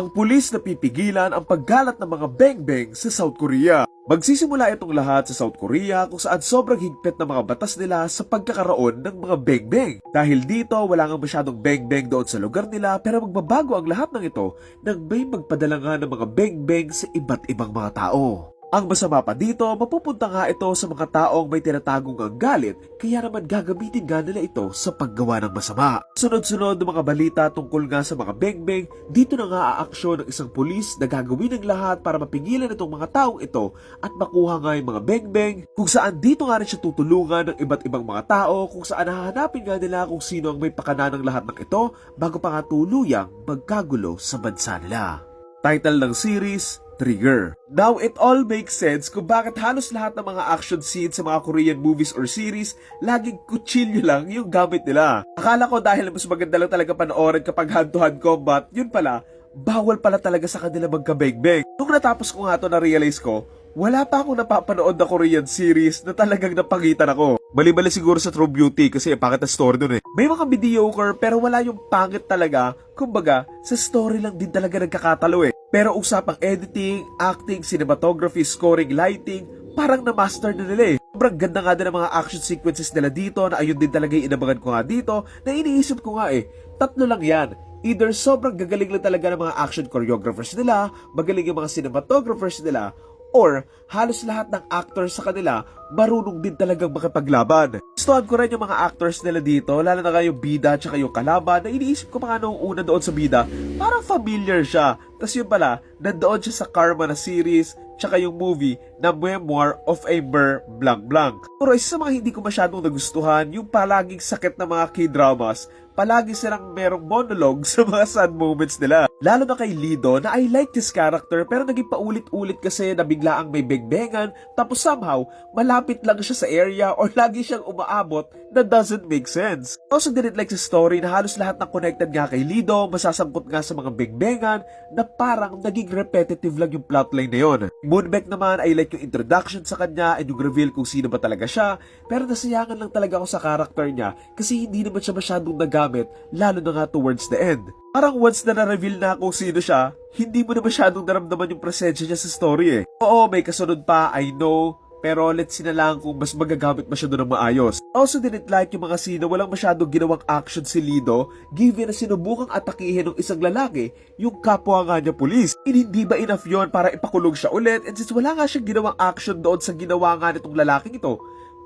Ang pulis na pipigilan ang paggalat ng mga beng-beng sa South Korea. Magsisimula itong lahat sa South Korea kung saan sobrang higpit ng mga batas nila sa pagkakaroon ng mga beng-beng. Dahil dito, wala nga masyadong beng-beng doon sa lugar nila pero magbabago ang lahat ng ito nang may magpadala nga ng mga beng-beng sa iba't ibang mga tao. Ang masama pa dito, mapupunta nga ito sa mga taong may tinatagong ang galit, kaya naman gagamitin nga nila ito sa paggawa ng masama. Sunod-sunod ng mga balita tungkol nga sa mga bengbeng, dito na nga aaksyon ng isang pulis na gagawin ng lahat para mapigilan itong mga taong ito at makuha nga yung mga bengbeng, kung saan dito nga rin siya tutulungan ng iba't ibang mga tao, kung saan hahanapin nga nila kung sino ang may pakana ng lahat ng ito bago pa nga tuluyang magkagulo sa bansa nila. Title ng series, Trigger. Now, it all makes sense kung bakit halos lahat ng mga action scenes sa mga Korean movies or series, laging kutsilyo lang yung gamit nila. Akala ko dahil mas maganda lang talaga panoorin kapag hand-to-hand combat, yun pala, bawal pala talaga sa kanila magkabegbeg. Nung natapos ko nga to na-realize ko, wala pa akong napapanood na Korean series na talagang napagitan ako. Bali-bali siguro sa True Beauty kasi pangit na story dun eh. May mga mediocre pero wala yung pangit talaga. Kumbaga, sa story lang din talaga nagkakatalo eh. Pero usapang editing, acting, cinematography, scoring, lighting, parang na-master na nila eh. Sobrang ganda nga din ng mga action sequences nila dito na ayun din talaga yung inabangan ko nga dito na iniisip ko nga eh, tatlo lang yan. Either sobrang gagaling lang talaga ng mga action choreographers nila, magaling yung mga cinematographers nila, or halos lahat ng actors sa kanila marunong din talagang makipaglaban. Gustuhan ko rin yung mga actors nila dito, lalo na nga yung bida at yung kalaban, na iniisip ko pa nga nung una doon sa bida, parang familiar siya. Tapos yun pala, nandoon siya sa Karma na series, tsaka yung movie na Memoir of a Mer Blanc Blanc. Pero isa sa mga hindi ko masyadong nagustuhan, yung palaging sakit na mga k-dramas, palagi silang merong monologue sa mga sad moments nila. Lalo na kay Lido na I like this character pero naging paulit-ulit kasi na bigla ang may bengbengan tapos somehow malapit lang siya sa area or lagi siyang umaabot na doesn't make sense. Also didn't like the story na halos lahat ng connected nga kay Lido masasangkot nga sa mga bengbengan na parang naging repetitive lang yung plotline na yon. Moonbeck naman I like yung introduction sa kanya and yung reveal kung sino ba talaga siya pero nasayangan lang talaga ako sa character niya kasi hindi naman siya masyadong nagamit lalo na nga towards the end. Parang once na na-reveal na kung sino siya, hindi mo na masyadong naramdaman yung presensya niya sa story eh. Oo, may kasunod pa, I know, pero let's see na lang kung mas magagamit masyado ng maayos. Also didn't like yung mga sino walang masyadong ginawang action si Lido given na sinubukang atakihin ng isang lalaki yung kapwa nga niya pulis. And hindi ba enough yon para ipakulong siya ulit and since wala nga siyang ginawang action doon sa ginawa nga nitong lalaking ito,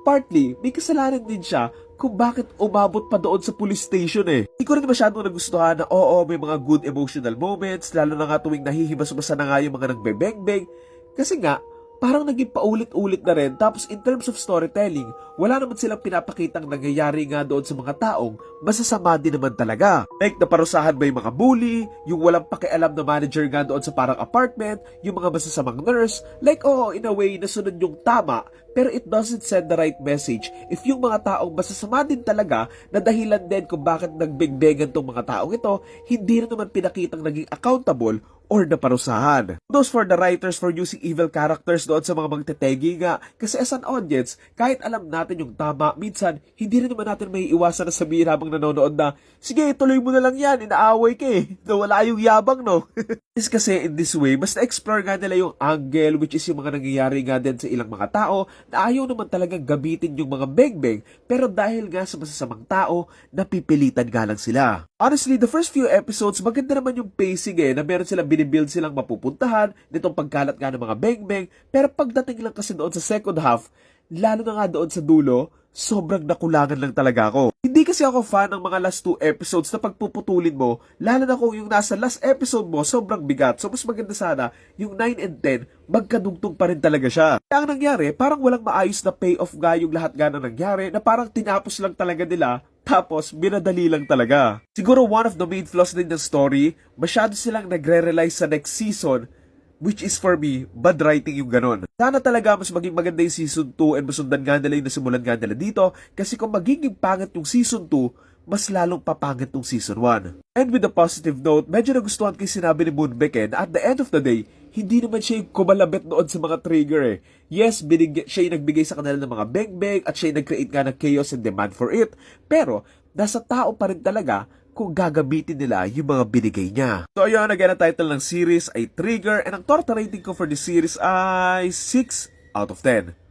partly, may kasalanan din siya kung bakit umabot pa doon sa police station eh. Hindi ko rin masyadong nagustuhan na oo, may mga good emotional moments, lalo na nga tuwing nahihibas-basa na nga yung mga nagbebeng-beng. Kasi nga, parang naging paulit-ulit na rin. Tapos in terms of storytelling, wala naman silang pinapakitang nangyayari nga doon sa mga taong masasama din naman talaga. Like naparusahan ba yung mga bully, yung walang pakialam na manager nga doon sa parang apartment, yung mga masasamang nurse. Like oo, in a way, nasunod yung tama, pero it doesn't send the right message if yung mga taong masasama din talaga na dahilan din kung bakit nagbigbegan tong mga taong ito, hindi rin naman pinakitang naging accountable or naparusahan. Those for the writers for using evil characters doon sa mga magtetegi nga. Kasi as an audience, kahit alam natin yung tama, minsan, hindi rin naman natin may iwasan na sabihin habang nanonood na, sige, tuloy mo na lang yan, inaaway ka eh. Nawala yung yabang, no? is kasi in this way, mas na-explore nga nila yung angle, which is yung mga nangyayari nga din sa ilang mga tao, na ayaw naman talagang gamitin yung mga beng-beng, pero dahil nga sa masasamang tao, napipilitan nga lang sila. Honestly, the first few episodes, maganda naman yung pacing eh, na meron silang binibuild silang mapupuntahan, nitong pagkalat nga ng mga beng-beng, pero pagdating lang kasi doon sa second half, lalo na nga doon sa dulo, sobrang nakulangan lang talaga ako. Hindi kasi ako fan ng mga last two episodes na pagpuputulin mo, lalo na kung yung nasa last episode mo sobrang bigat. So mas maganda sana yung 9 and 10, magkadugtong pa rin talaga siya. Kaya ang nangyari, parang walang maayos na payoff nga yung lahat nga na nangyari, na parang tinapos lang talaga nila tapos, binadali lang talaga. Siguro one of the main flaws din ng story, masyado silang nagre-rely sa next season Which is for me, bad writing yung ganon. Sana talaga mas maging maganda yung season 2 and masundan nga nila yung nasimulan nga nila dito kasi kung magiging pangit yung season 2, mas lalong papangit yung season 1. And with a positive note, medyo nagustuhan yung sinabi ni Moonbeck eh, na at the end of the day, hindi naman siya yung kumalabit noon sa mga trigger eh. Yes, binig, siya yung nagbigay sa kanila ng mga beng-beng at siya yung nag-create nga ng chaos and demand for it. Pero, nasa tao pa rin talaga kung gagamitin nila yung mga binigay niya. So ayun, again, ang title ng series ay Trigger and ang torta rating ko for this series ay 6 out of 10.